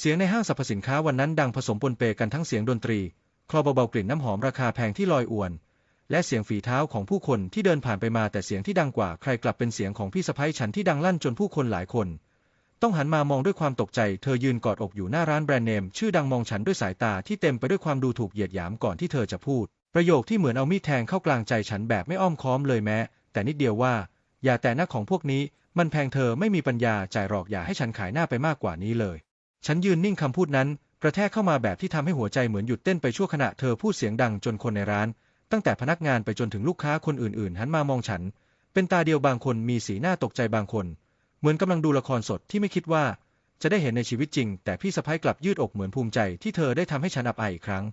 เสียงในห้างสรรพสินค้าวันนั้นดังผสมปนเปกันทั้งเสียงดนตรี คลอเบาๆกลิ่นน้ำหอมราคาแพงที่ลอยอวน และเสียงฝีเท้าของผู้คนที่เดินผ่านไปมาแต่เสียงที่ดังกว่าใครกลับเป็นเสียงของพี่สะพ้ยฉันที่ดังลั่นจนผู้คนหลายคน ต้องหันมามองด้วยความตกใจ เธอยืนกอดอกอยู่หน้าร้านแบรนด์เนม ชื่อดังมองฉันด้วยสายตาที่เต็มไปด้วยความดูถูกเหยียดหยามก่อนที่เธอจะพูด ประโยคที่เหมือนเอามีดแทงเข้ากลางใจฉันแบบไม่อ้อมค้อมเลยแม้ แต่นิดเดียวว่า อย่าแต่หน้าของพวกนี้ มันแพงเธอไม่มีปัญญาจ่ายหรอกอย่าให้ฉันขายหน้าไปมากกว่านี้เลย ฉันยืนนิ่งคำพูดนั้น กระแทกเข้ามาแบบที่ทำให้หัวใจเหมือนหยุดเต้นไปชั่วขณะเธอพูดเสียงดังจนคนในร้าน ตั้งแต่พนักงานไปจนถึงลูกค้าคนอื่นๆ หันมามองฉัน เป็นตาเดียวบางคนมีสีหน้าตกใจบางคน เหมือนกำลังดูละครสดที่ไม่คิดว่า จะได้เห็นในชีวิตจริง แต่พี่สะพ้ยกลับยืดอกเหมือนภูมิใจที่เธอได้ทำให้ฉันอับอายอีกครั้ง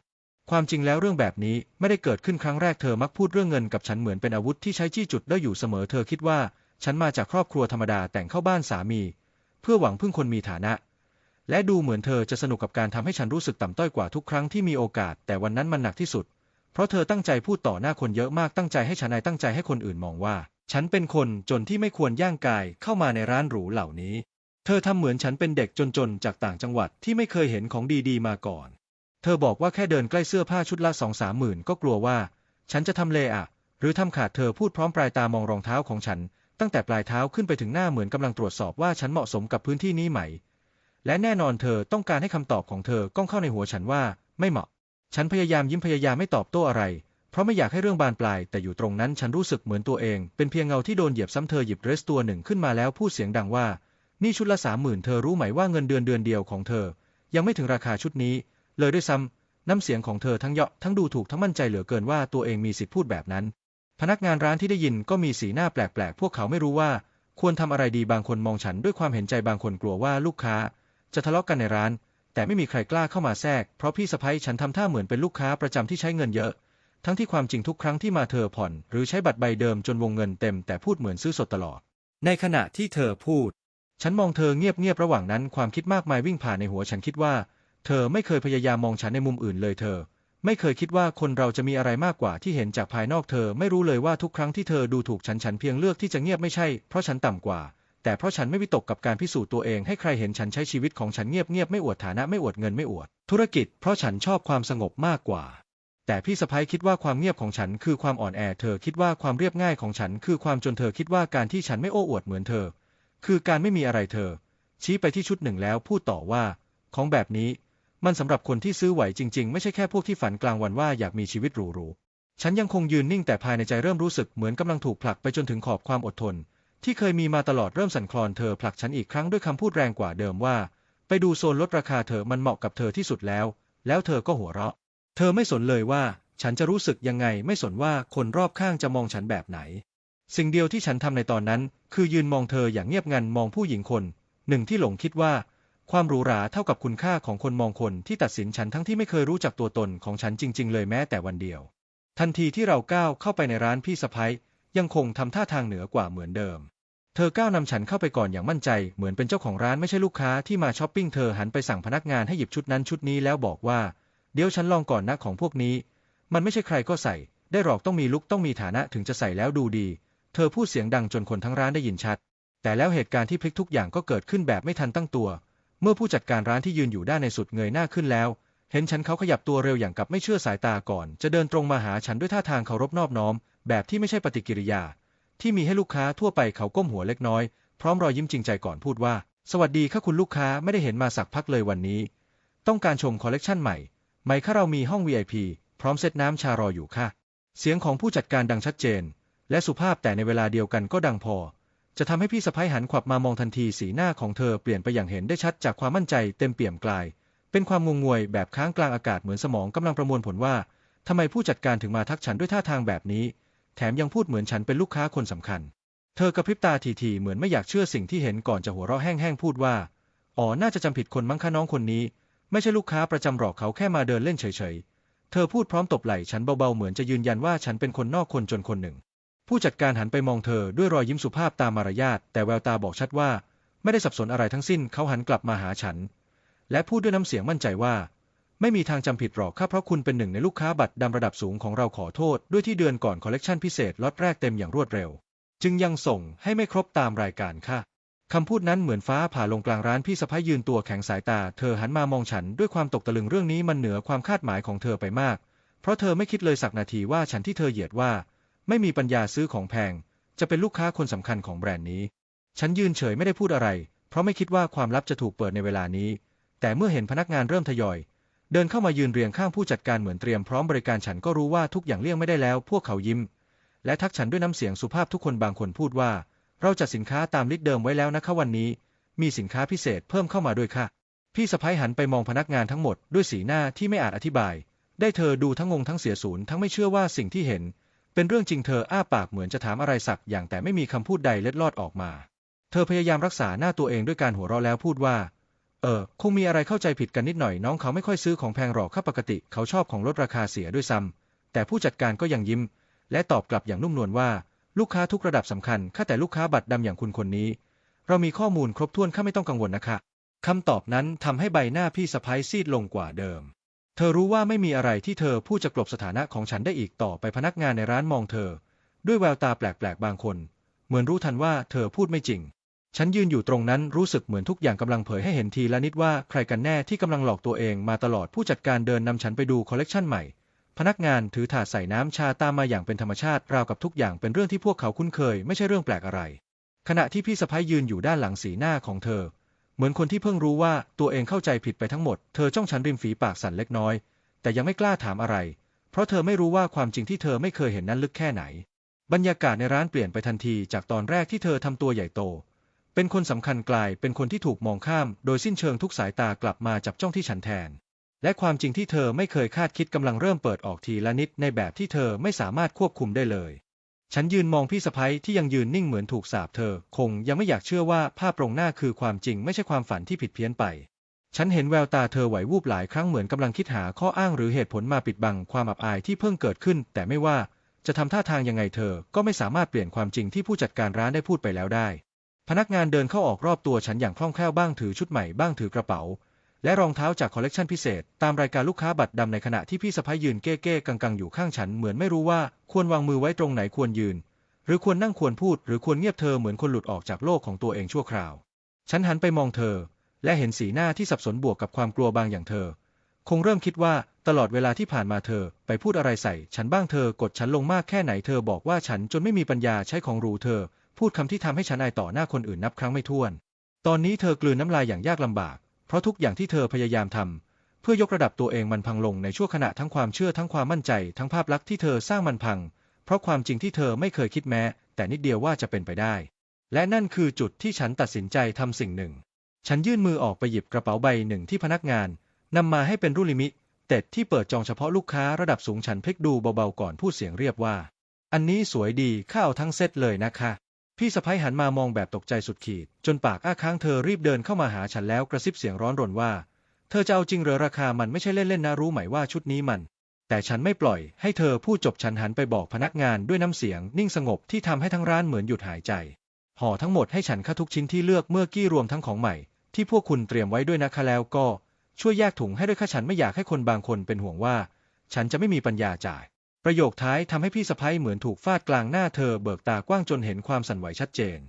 ความจริงแล้วเรื่องแบบนี้ไม่ได้เกิดขึ้นครั้งแรกเธอมักพูดเรื่องเงินกับฉันเหมือนเป็นอาวุธที่ใช้จี้จุดได้อยู่เสมอเธอคิดว่า ฉันมาจากครอบครัวธรรมดาแต่งเข้าบ้านสามี เพื่อหวังพึ่งคนมีฐานะ และดูเหมือนเธอจะสนุกกับการทำให้ฉันรู้สึกต่ำต้อยกว่าทุกครั้งที่มีโอกาส แต่วันนั้นมันหนักที่สุด เพราะเธอตั้งใจพูดต่อหน้าคนเยอะมากตั้งใจให้ฉันนายตั้งใจให้คนอื่นมองว่า ฉันเป็นคนจนที่ไม่ควรย่างกายเข้ามาในร้านหรูเหล่านี้ เธอทำเหมือนฉันเป็นเด็กจนๆจากต่างจังหวัดที่ไม่เคยเห็นของดีๆมาก่อน เธอบอกว่าแค่เดินใกล้เสื้อผ้าชุดละสองสามหมื่นก็กลัวว่า ฉันจะทำเลอะหรือทำขาดเธอพูดพร้อมปลายตามองรองเท้าของฉัน ตั้งแต่ปลายเท้าขึ้นไปถึงหน้าเหมือนกำลังตรวจสอบว่าฉันเหมาะสมกับพื้นที่นี้ไหม และแน่นอนเธอต้องการให้คำตอบของเธอก้องเข้าในหัวฉันว่า ไม่เหมาะ ฉันพยายามยิ้มพยายามไม่ตอบโต้อะไร เพราะไม่อยากให้เรื่องบานปลาย แต่อยู่ตรงนั้นฉันรู้สึกเหมือนตัวเอง เป็นเพียงเงาที่โดนเหยียบซ้ำเธอหยิบเดรสตัวหนึ่งขึ้นมาแล้วพูดเสียงดังว่า นี่ชุดละสามหมื่นเธอรู้ไหมว่าเงินเดือนเดือนเดียวของเธอ ยังไม่ถึงราคาชุดนี้ เลยด้วยซ้ำน้ำเสียงของเธอทั้งเยาะทั้งดูถูกทั้งมั่นใจเหลือเกินว่าตัวเองมีสิทธิพูดแบบนั้น พนักงานร้านที่ได้ยินก็มีสีหน้าแปลกๆพวกเขาไม่รู้ว่า ควรทำอะไรดีบางคนมองฉันด้วยความเห็นใจบางคนกลัวว่าลูกค้า จะทะเลาะกันในร้าน แต่ไม่มีใครกล้าเข้ามาแทรก เพราะพี่สะพ้ยฉันทำท่าเหมือนเป็นลูกค้าประจำที่ใช้เงินเยอะ ทั้งที่ความจริงทุกครั้งที่มาเธอผ่อน หรือใช้บัตรใบเดิมจนวงเงินเต็มแต่พูดเหมือนซื้อสดตลอด ในขณะที่เธอพูด ฉันมองเธอเงียบๆระหว่างนั้นความคิดมากมายวิ่งผ่านในหัวฉันคิดว่า เธอไม่เคยพยายามมองฉันในมุมอื่นเลยเธอ ไม่เคยคิดว่าคนเราจะมีอะไรมากกว่าที่เห็นจากภายนอกเธอ ไม่รู้เลยว่าทุกครั้งที่เธอดูถูกฉันฉันเพียงเลือกที่จะเงียบไม่ใช่เพราะฉันต่ำกว่า แต่เพราะฉันไม่วิตกกับการพิสูจน์ตัวเองให้ใครเห็นฉันใช้ชีวิตของฉันเงียบเงียบไม่อวดฐานะไม่อวดเงินไม่อวด ธุรกิจเพราะฉันชอบความสงบมากกว่า แต่พี่สะพ้ยคิดว่าความเงียบของฉันคือความอ่อนแอเธอคิดว่าความเรียบง่ายของฉันคือความจนเธอคิดว่าการที่ฉันไม่โอ้อวดเหมือนเธอ คือการไม่มีอะไรเธอ ชี้ไปที่ชุดหนึ่งแล้วพูดต่อว่า ของแบบนี้ มันสำหรับคนที่ซื้อไหวจริง ๆ ไม่ใช่แค่พวกที่ฝันกลางวันว่าอยากมีชีวิตหรูๆฉันยังคงยืนนิ่งแต่ภายในใจเริ่มรู้สึกเหมือนกำลังถูกผลักไปจนถึงขอบความอดทน ที่เคยมีมาตลอดเริ่มสั่นคลอนเธอผลักฉันอีกครั้งด้วยคำพูดแรงกว่าเดิมว่า ไปดูโซนลดราคาเธอมันเหมาะกับเธอที่สุดแล้ว แล้วเธอก็หัวเราะ เธอไม่สนเลยว่าฉันจะรู้สึกยังไงไม่สนว่าคนรอบข้างจะมองฉันแบบไหน สิ่งเดียวที่ฉันทำในตอนนั้น คือยืนมองเธออย่างเงียบงันมองผู้หญิงคน หนึ่งที่หลงคิดว่า ความหรูหราเท่ากับคุณค่าของคนมองคนที่ตัดสินฉันทั้งที่ไม่เคยรู้จักตัวตนของฉันจริง ๆ เลยแม้แต่วันเดียว ทันทีที่เราก้าวเข้าไปในร้านพี่สะพ้ย ยังคงทำท่าทางเหนือกว่าเหมือนเดิม เธอก้าวนำฉันเข้าไปก่อนอย่างมั่นใจ เหมือนเป็นเจ้าของร้านไม่ใช่ลูกค้าที่มาช้อปปิ้งเธอหันไปสั่งพนักงานให้หยิบชุดนั้นชุดนี้แล้วบอกว่า เดี๋ยวฉันลองก่อนนะของพวกนี้ มันไม่ใช่ใครก็ใส่ ได้หรอกต้องมีลุกต้องมีฐานะถึงจะใส่แล้วดูดี เธอพูดเสียงดังจนคนทั้งร้านได้ยินชัด แต่แล้วเหตุการณ์ที่พลิกทุกอย่างก็เกิดขึ้นแบบไม่ทันตั้งตัว เมื่อผู้จัดการร้านที่ยืนอยู่ด้านในสุดเงยหน้าขึ้นแล้ว เห็นฉันเขาขยับตัวเร็วอย่างกับไม่เชื่อสายตาก่อน จะเดินตรงมาหาฉันด้วยท่าทางเคารพนอบน้อม แบบที่ไม่ใช่ปฏิกิริยา ที่มีให้ลูกค้าทั่วไปเขาก้มหัวเล็กน้อย พร้อมรอยยิ้มจริงใจก่อนพูดว่า สวัสดีค่ะคุณลูกค้าไม่ได้เห็นมาสักพักเลยวันนี้ ต้องการชมคอลเลกชันใหม่ไหมคะเรามีห้อง VIP พร้อมเซตน้ำชารออยู่ค่ะ เสียงของผู้จัดการดังชัดเจน และสุภาพแต่ในเวลาเดียวกันก็ดังพอ จะทำให้พี่สะพ้ายหันขวับมามองทันทีสีหน้าของเธอเปลี่ยนไปอย่างเห็นได้ชัดจากความมั่นใจเต็มเปี่ยมกลาย เป็นความงงงวยแบบค้างกลางอากาศเหมือนสมองกำลังประมวลผลว่าทำไมผู้จัดการถึงมาทักฉันด้วยท่าทางแบบนี้ แถมยังพูดเหมือนฉันเป็นลูกค้าคนสำคัญ เธอกระพริบตาทีๆเหมือนไม่อยากเชื่อสิ่งที่เห็นก่อนจะหัวเราะแห้งๆพูดว่า อ๋อ น่าจะจำผิดคนมั้งคะน้องคนนี้ ไม่ใช่ลูกค้าประจำหรอกเขาแค่มาเดินเล่นเฉยๆ เธอพูดพร้อมตบไหล่ฉันเบาๆเหมือนจะยืนยันว่าฉันเป็นคนนอกคนจนคนหนึ่ง ผู้จัดการหันไปมองเธอด้วยรอยยิ้มสุภาพตามมารยาทแต่แววตาบอกชัดว่า ไม่ได้สับสนอะไรทั้งสิ้นเขาหันกลับมาหาฉัน และพูดด้วยน้ำเสียงมั่นใจว่า ไม่มีทางจำผิดหรอกค่ะเพราะคุณเป็นหนึ่งในลูกค้าบัตรดำระดับสูงของเราขอโทษ ด้วยที่เดือนก่อนคอลเลกชันพิเศษล็อตแรกเต็มอย่างรวดเร็ว จึงยังส่งให้ไม่ครบตามรายการค่ะคำพูดนั้นเหมือนฟ้าผ่าลงกลางร้านพี่สะพ้ายยืนตัวแข็งสายตา เธอหันมามองฉันด้วยความตกตะลึงเรื่องนี้มันเหนือความคาดหมายของเธอไปมาก เพราะเธอไม่คิดเลยสักนาทีว่าฉันที่เธอเหยียดว่า ไม่มีปัญญาซื้อของแพง จะเป็นลูกค้าคนสำคัญของแบรนด์นี้ ฉันยืนเฉยไม่ได้พูดอะไร เพราะไม่คิดว่าความลับจะถูกเปิดในเวลานี้ แต่เมื่อเห็นพนักงานเริ่มทยอย เดินเข้ามายืนเรียงข้างผู้จัดการเหมือนเตรียมพร้อมบริการฉันก็รู้ว่าทุกอย่างเลี่ยงไม่ได้แล้ว พวกเขายิ้ม และทักฉันด้วยน้ำเสียงสุภาพทุกคนบางคนพูดว่า เราจัดสินค้าตามลิสต์เดิมไว้แล้วนะคะวันนี้ มีสินค้าพิเศษเพิ่มเข้ามาด้วยค่ะ พี่สะพ้ยหันไปมองพนักงานทั้งหมดด้วยสีหน้าที่ไม่อาจอธิบาย ได้เธอดูทั้งงงทั้งเสียศูนย์ทั้งไม่เชื่อว่าสิ่งที่เห็น เป็นเรื่องจริงเธออ้าปากเหมือนจะถามอะไรสักอย่างแต่ไม่มีคำพูดใดเล็ดลอดออกมา เธอพยายามรักษาหน้าตัวเองด้วยการหัวเราะแล้วพูดว่า เออ คงมีอะไรเข้าใจผิดกันนิดหน่อยน้องเขาไม่ค่อยซื้อของแพงหรอกครับปกติเขาชอบของลดราคาเสียด้วยซ้ำแต่ผู้จัดการก็ยังยิ้ม และตอบกลับอย่างนุ่มนวลว่า ลูกค้าทุกระดับสำคัญค่าแต่ลูกค้าบัตรดำอย่างคุณคนนี้ เรามีข้อมูลครบถ้วนข้าไม่ต้องกังวลนะคะคำตอบนั้นทำให้ใบหน้าพี่สะพ้ายซีดลงกว่าเดิม เธอรู้ว่าไม่มีอะไรที่เธอพูดจะกลบสถานะของฉันได้อีกต่อไปพนักงานในร้านมองเธอ ด้วยแววตาแปลกๆบางคน เหมือนรู้ทันว่าเธอพูดไม่จริง ฉันยืนอยู่ตรงนั้นรู้สึกเหมือนทุกอย่างกำลังเผยให้เห็นทีละนิดว่าใครกันแน่ที่กำลังหลอกตัวเองมาตลอดผู้จัดการเดินนำฉันไปดูคอลเลกชันใหม่ พนักงานถือถาดใส่น้ำชาตามมาอย่างเป็นธรรมชาติราวกับทุกอย่างเป็นเรื่องที่พวกเขาคุ้นเคย ไม่ใช่เรื่องแปลกอะไร ขณะที่พี่สะพ้ายยืนอยู่ด้านหลังสีหน้าของเธอ เหมือนคนที่เพิ่งรู้ว่าตัวเองเข้าใจผิดไปทั้งหมด เธอจ้องฉันริมฝีปากสั่นเล็กน้อย แต่ยังไม่กล้าถามอะไร เพราะเธอไม่รู้ว่าความจริงที่เธอไม่เคยเห็นนั้นลึกแค่ไหน บรรยากาศในร้านเปลี่ยนไปทันทีจากตอนแรกที่เธอทำตัวใหญ่โต เป็นคนสำคัญกลายเป็นคนที่ถูกมองข้าม โดยสิ้นเชิงทุกสายตากลับมาจับจ้องที่ฉันแทน และความจริงที่เธอไม่เคยคาดคิดกำลังเริ่มเปิดออกทีละนิดในแบบที่เธอไม่สามารถควบคุมได้เลย ฉันยืนมองพี่สะพ้ยที่ยังยืนนิ่งเหมือนถูกสาปเธอ คงยังไม่อยากเชื่อว่าภาพตรงหน้าคือความจริงไม่ใช่ความฝันที่ผิดเพี้ยนไป ฉันเห็นแววตาเธอไหววูบหลายครั้งเหมือนกำลังคิดหาข้ออ้างหรือเหตุผลมาปิดบังความอับอายที่เพิ่งเกิดขึ้น แต่ไม่ว่าจะทำท่าทางยังไงเธอ ก็ไม่สามารถเปลี่ยนความจริงที่ผู้จัดการร้านได้พูดไปแล้วได้ พนักงานเดินเข้าออกรอบตัวฉันอย่างคล่องแคล่วบ้างถือชุดใหม่บ้างถือกระเป๋า และรองเท้าจากคอลเลกชันพิเศษ ตามรายการลูกค้าบัตรดำในขณะที่พี่สะพ้ายยืนเก้เก้กังๆอยู่ข้างฉันเหมือนไม่รู้ว่าควรวางมือไว้ตรงไหนควรยืน หรือควรนั่งควรพูด หรือควรเงียบเธอเหมือนคนหลุดออกจากโลกของตัวเองชั่วคราว ฉันหันไปมองเธอ และเห็นสีหน้าที่สับสนบวกกับความกลัวบางอย่างเธอ คงเริ่มคิดว่าตลอดเวลาที่ผ่านมาเธอ ไปพูดอะไรใส่ ฉันบ้างเธอกดฉันลงมากแค่ไหนเธอบอกว่าฉันจนไม่มีปัญญาใช้ของรูเธอ พูดคำที่ทำให้ฉันอายต่อหน้าคนอื่นนับครั้งไม่ถ้วน ตอนนี้เธอกลืนน้ำลายอย่างยากลำบาก เพราะทุกอย่างที่เธอพยายามทำเพื่อยกระดับตัวเองมันพังลงในชั่วขณะทั้งความเชื่อทั้งความมั่นใจ ทั้งภาพลักษณ์ที่เธอสร้างมันพัง เพราะความจริงที่เธอไม่เคยคิดแม้ แต่นิดเดียวว่าจะเป็นไปได้ และนั่นคือจุดที่ฉันตัดสินใจทำสิ่งหนึ่ง ฉันยื่นมือออกไปหยิบกระเป๋าใบหนึ่งที่พนักงานนำมาให้เป็นรุ่นลิมิเต็ดที่เปิดจองเฉพาะลูกค้าระดับสูงฉันพลิกดูเบาๆก่อนพูดเสียงเรียบว่า อันนี้สวยดีข้าวทั้งเซตเลยนะคะ พี่สะพ้ยหันมามองแบบตกใจสุดขีด จนปากอ้าค้างเธอรีบเดินเข้ามาหาฉันแล้วกระซิบเสียงร้อนรนว่า เธอจะเอาจริงเหรอราคามันไม่ใช่เล่นๆนะรู้ไหมว่าชุดนี้มัน แต่ฉันไม่ปล่อยให้เธอพูดจบฉันหันไปบอกพนักงานด้วยน้ำเสียง นิ่งสงบที่ทำให้ทั้งร้านเหมือนหยุดหายใจห่อทั้งหมดให้ฉันค่าทุกชิ้นที่เลือกเมื่อกี้รวมทั้งของใหม่ ที่พวกคุณเตรียมไว้ด้วยนะคะแล้วก็ช่วยแยกถุงให้ด้วยค่ะฉันไม่อยากให้คนบางคนเป็นห่วงว่า ฉันจะไม่มีปัญญาจ่าย ประโยคท้ายทำให้พี่สะพ้ยเหมือนถูกฟาดกลางหน้าเธอเบิกตากว้างจนเห็นความสั่นไหวชัดเจน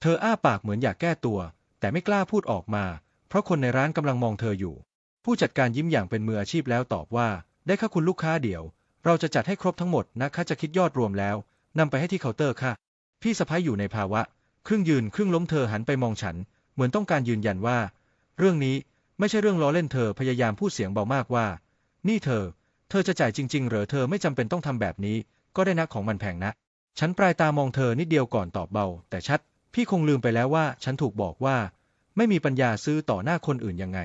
เธออ้าปากเหมือนอยากแก้ตัว แต่ไม่กล้าพูดออกมา เพราะคนในร้านกำลังมองเธออยู่ ผู้จัดการยิ้มอย่างเป็นมืออาชีพแล้วตอบว่า ได้ค่ะคุณลูกค้าเดี๋ยว เราจะจัดให้ครบทั้งหมดนะคะจะคิดยอดรวมแล้วนำไปให้ที่เคาน์เตอร์ค่ะ พี่สะพ้ยอยู่ในภาวะ ครึ่งยืนครึ่งล้มเธอหันไปมองฉัน เหมือนต้องการยืนยันว่า เรื่องนี้ไม่ใช่เรื่องล้อเล่นเธอพยายามพูดเสียงเบามากว่า นี่เธอ เธอจะจ่ายจริง ๆ หรือเธอไม่จำเป็นต้องทำแบบนี้ ก็ได้นะของมันแพงนะ ฉันปลายตามองเธอนิดเดียวก่อนตอบเบา แต่ชัด พี่คงลืมไปแล้วว่า ฉันถูกบอกว่า ไม่มีปัญญาซื้อต่อหน้าคนอื่นยังไง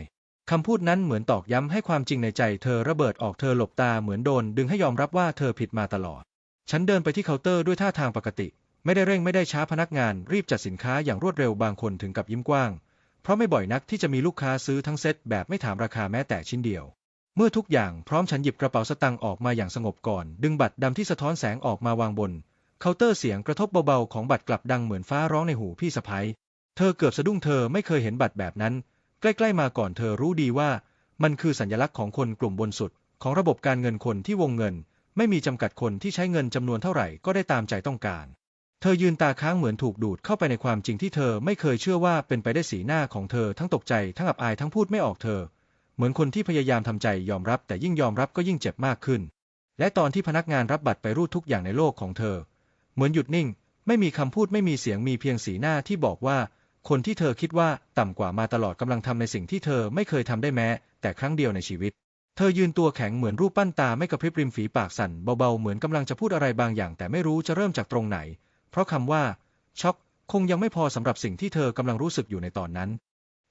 คำพูดนั้นเหมือนตอกย้ำให้ความจริงในใจ เธอระเบิดออกเธอหลบตาเหมือนโดน ดึงให้ยอมรับว่าเธอผิดมาตลอด ฉันเดินไปที่เคาน์เตอร์ด้วยท่าทางปกติ ไม่ได้เร่งไม่ได้ช้าพนักงาน รีบจัดสินค้าอย่างรวดเร็วบางคนถึงกับยิ้มกว้าง เพราะไม่บ่อยนักที่จะมีลูกค้าซื้อทั้งเซ็ตแบบไม่ถามราคาแม้แต่ชิ้นเดียว เมื่อทุกอย่างพร้อมฉันหยิบกระเป๋าสตางค์ออกมาอย่างสงบก่อน ดึงบัตรดำที่สะท้อนแสงออกมาวางบน เคาน์เตอร์เสียงกระทบเบาๆของบัตรกลับดังเหมือนฟ้าร้องในหูพี่สะพ้ยเธอเกือบสะดุ้งเธอไม่เคยเห็นบัตรแบบนั้น ใกล้ๆมาก่อนเธอรู้ดีว่า มันคือสัญลักษณ์ของคนกลุ่มบนสุด ของระบบการเงินคนที่วงเงิน ไม่มีจำกัดคนที่ใช้เงินจำนวนเท่าไหร่ก็ได้ตามใจต้องการ เธอยืนตาค้างเหมือนถูกดูดเข้าไปในความจริงที่เธอไม่เคยเชื่อว่าเป็นไปได้สีหน้าของเธอทั้งตกใจทั้งอับอายทั้งพูดไม่ออกเธอ เหมือนคนที่พยายามทำใจยอมรับแต่ยิ่งยอมรับก็ยิ่งเจ็บมากขึ้น และตอนที่พนักงานรับบัตรไปรูดทุกอย่างในโลกของเธอ เหมือนหยุดนิ่ง ไม่มีคำพูดไม่มีเสียงมีเพียงสีหน้าที่บอกว่า คนที่เธอคิดว่าต่ำกว่ามาตลอดกำลังทำในสิ่งที่เธอไม่เคยทำได้แม้ แต่ครั้งเดียวในชีวิต เธอยืนตัวแข็งเหมือนรูปปั้นตาไม่กระพริบริมฝีปากสั่นเบาๆเหมือนกำลังจะพูดอะไรบางอย่าง แต่ไม่รู้จะเริ่มจากตรงไหน เพราะคำว่าช็อกคงยังไม่พอสำหรับสิ่งที่เธอกำลังรู้สึกอยู่ในตอนนั้น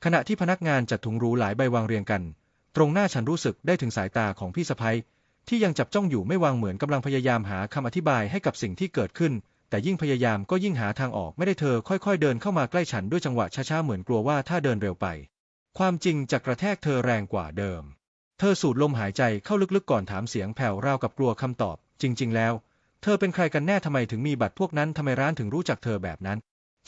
ขณะที่พนักงานจัดถุงรูหลายใบวางเรียงกัน ตรงหน้าฉันรู้สึกได้ถึงสายตาของพี่สะพ้ยที่ยังจับจ้องอยู่ไม่วางเหมือนกำลังพยายามหาคำอธิบายให้กับสิ่งที่เกิดขึ้น แต่ยิ่งพยายามก็ยิ่งหาทางออกไม่ได้เธอค่อยๆ เดินเข้ามาใกล้ฉันด้วยจังหวะช้าๆเหมือนกลัวว่าถ้าเดินเร็วไป ความจริงจะกระแทกเธอแรงกว่าเดิม เธอสูดลมหายใจเข้าลึกๆก่อนถามเสียงแผ่วราวกับกลัวคำตอบ จริง ๆ แล้ว เธอเป็นใครกันแน่ทำไมถึงมีบัตรพวกนั้นทำไมร้านถึงรู้จักเธอแบบนั้น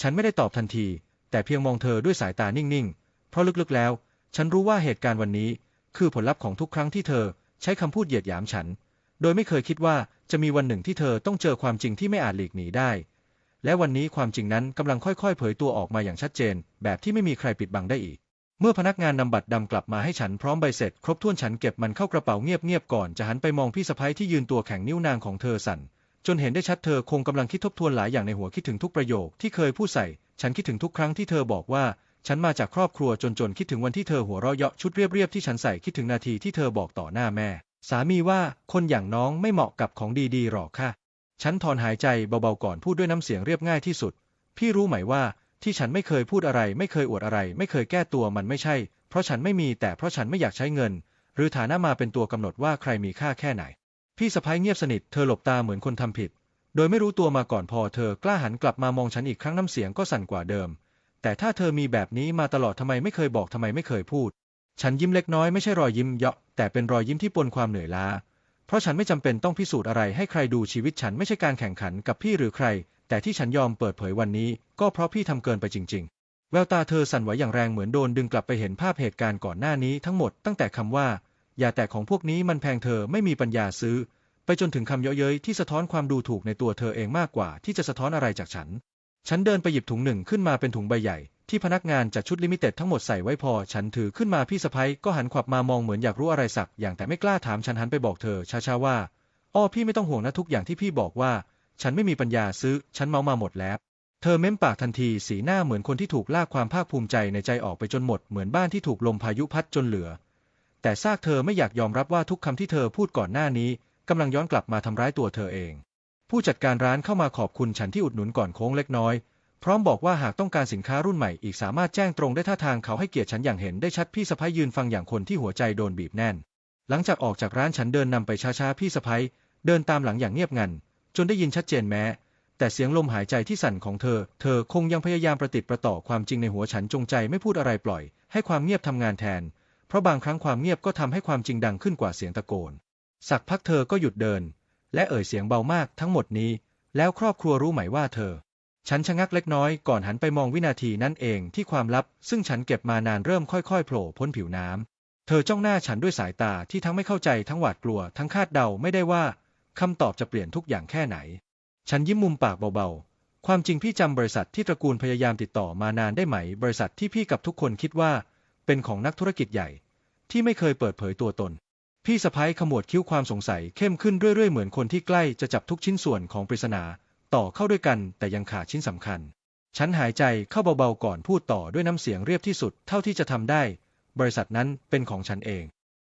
ฉันไม่ได้ตอบทันที แต่เพียงมองเธอด้วยสายตานิ่งๆ เพราะลึกๆแล้ว ฉันรู้ว่าเหตุการณ์วันนี้ คือผลลัพธ์ของทุกครั้งที่เธอใช้คำพูดเหยียดหยามฉัน โดยไม่เคยคิดว่าจะมีวันหนึ่งที่เธอต้องเจอความจริงที่ไม่อาจหลีกหนีได้ และวันนี้ความจริงนั้นกำลังค่อยๆ เผยตัวออกมาอย่างชัดเจน แบบที่ไม่มีใครปิดบังได้อีก เมื่อพนักงานนำบัตรดำกลับมาให้ฉันพร้อมใบเสร็จ ครบถ้วนฉันเก็บมันเข้ากระเป๋าเงียบๆก่อนจะหันไปมองพี่สะพ้ยที่ยืนตัวแข็งนิ้วนางของเธอสั่นจนเห็นได้ชัดเธอคงกำลังคิดทบทวนหลายอย่างในหัวคิดถึงทุกประโยคที่เคยพูดใส่ ฉันคิดถึงทุกครั้งที่เธอบอกว่า ฉันมาจากครอบครัวจนๆคิดถึงวันที่เธอหัวเราะเยาะชุดเรียบๆที่ฉันใส่คิดถึงนาทีที่เธอบอกต่อหน้าแม่ สามีว่าคนอย่างน้องไม่เหมาะกับของดีๆหรอกค่ะ ฉันถอนหายใจเบาๆก่อนพูดด้วยน้ำเสียงเรียบง่ายที่สุด พี่รู้ไหมว่าที่ฉันไม่เคยพูดอะไร ไม่เคยอวดอะไร ไม่เคยแก้ตัวมันไม่ใช่ เพราะฉันไม่มีแต่เพราะฉันไม่อยากใช้เงิน หรือฐานะมาเป็นตัวกำหนดว่าใครมีค่าแค่ไหน พี่สะพ้ยเงียบสนิทเธอหลบตาเหมือนคนทำผิด โดยไม่รู้ตัวมาก่อนพอเธอกล้าหันกลับมามองฉันอีกครั้งน้ำเสียงก็สั่นกว่าเดิม แต่ถ้าเธอมีแบบนี้มาตลอดทำไมไม่เคยบอกทำไมไม่เคยพูด ฉันยิ้มเล็กน้อยไม่ใช่รอยยิ้มเยาะแต่เป็นรอยยิ้มที่ปนความเหนื่อยล้า เพราะฉันไม่จำเป็นต้องพิสูจน์อะไรให้ใครดูชีวิตฉันไม่ใช่การแข่งขันกับพี่หรือใคร แต่ที่ฉันยอมเปิดเผยวันนี้ ก็เพราะพี่ทำเกินไปจริง ๆ แววตาเธอสั่นไหวอย่างแรงเหมือนโดนดึงกลับไปเห็นภาพเหตุการณ์ก่อนหน้านี้ทั้งหมดตั้งแต่คำว่าอย่าแต่ของพวกนี้มันแพงเธอไม่มีปัญญาซื้อ ไปจนถึงคำเยาะเย้ยที่สะท้อนความดูถูกในตัวเธอเองมากกว่าที่จะสะท้อนอะไรจากฉัน ฉันเดินไปหยิบถุงหนึ่งขึ้นมาเป็นถุงใบใหญ่ ที่พนักงานจัดชุดลิมิเต็ดทั้งหมดใส่ไว้พอ ฉันถือขึ้นมาพี่สะพ้ยก็หันขวับมามองเหมือนอยากรู้อะไรสัก อย่างแต่ไม่กล้าถามฉันหันไปบอกเธอช้าๆว่าอ้อพี่ไม่ต้องห่วงนะทุกอย่างที่พี่บอกว่า ฉันไม่มีปัญญาซื้อ ฉันเมามาหมดแล้ว เธอเม้มปากทันทีสีหน้าเหมือนคนที่ถูกลากความภาคภูมิใจในใจออกไปจนหมดเหมือนบ้านที่ถูกลมพายุพัดจนเหลือ แต่ซากเธอไม่อยากยอมรับว่าทุกคำที่เธอพูดก่อนหน้านี้กำลังย้อนกลับมาทำร้ายตัวเธอเอง ผู้จัดการร้านเข้ามาขอบคุณฉันที่อุดหนุนก่อนโค้งเล็กน้อย พร้อมบอกว่าหากต้องการสินค้ารุ่นใหม่อีกสามารถแจ้งตรงได้ท่าทางเขาให้เกียรติฉันอย่างเห็นได้ชัดพี่สะพ้ยยืนฟังอย่างคนที่หัวใจโดนบีบแน่น หลังจากออกจากร้านฉันเดินนำไปช้าๆพี่สะพ้ยเดินตามหลังอย่างเงียบงัน จนได้ยินชัดเจนแม้ แต่เสียงลมหายใจที่สั่นของเธอ เธอคงยังพยายามประติดประต่อความจริงในหัวฉันจงใจไม่พูดอะไรปล่อย ให้ความเงียบทำงานแทน เพราะบางครั้งความเงียบก็ทำให้ความจริงดังขึ้นกว่าเสียงตะโกน สักพักเธอก็หยุดเดิน และเอ่ยเสียงเบามากทั้งหมดนี้ แล้วครอบครัวรู้ไหมว่าเธอ ฉันชะงักเล็กน้อยก่อนหันไปมองวินาทีนั้นเองที่ความลับ ซึ่งฉันเก็บมานานเริ่มค่อยๆโผล่พ้นผิวน้ำเธอจ้องหน้าฉันด้วยสายตาที่ทั้งไม่เข้าใจทั้งหวาดกลัวทั้งคาดเดาไม่ได้ว่าคำตอบจะเปลี่ยนทุกอย่างแค่ไหน ฉันยิ้มมุมปากเบาๆ ความจริงพี่จำบริษัทที่ตระกูลพยายามติดต่อมานานได้ไหม บริษัทที่พี่กับทุกคนคิดว่า เป็นของนักธุรกิจใหญ่ ที่ไม่เคยเปิดเผยตัวตน พี่สะพ้ยขมวดคิ้วความสงสัยเข้มขึ้นเรื่อยๆเหมือนคนที่ใกล้จะจับทุกชิ้นส่วนของปริศนา ต่อเข้าด้วยกันแต่ยังขาดชิ้นสำคัญ ฉันหายใจเข้าเบาๆก่อนพูดต่อด้วยน้ำเสียงเรียบที่สุดเท่าที่จะทำได้ บริษัทนั้นเป็นของฉันเอง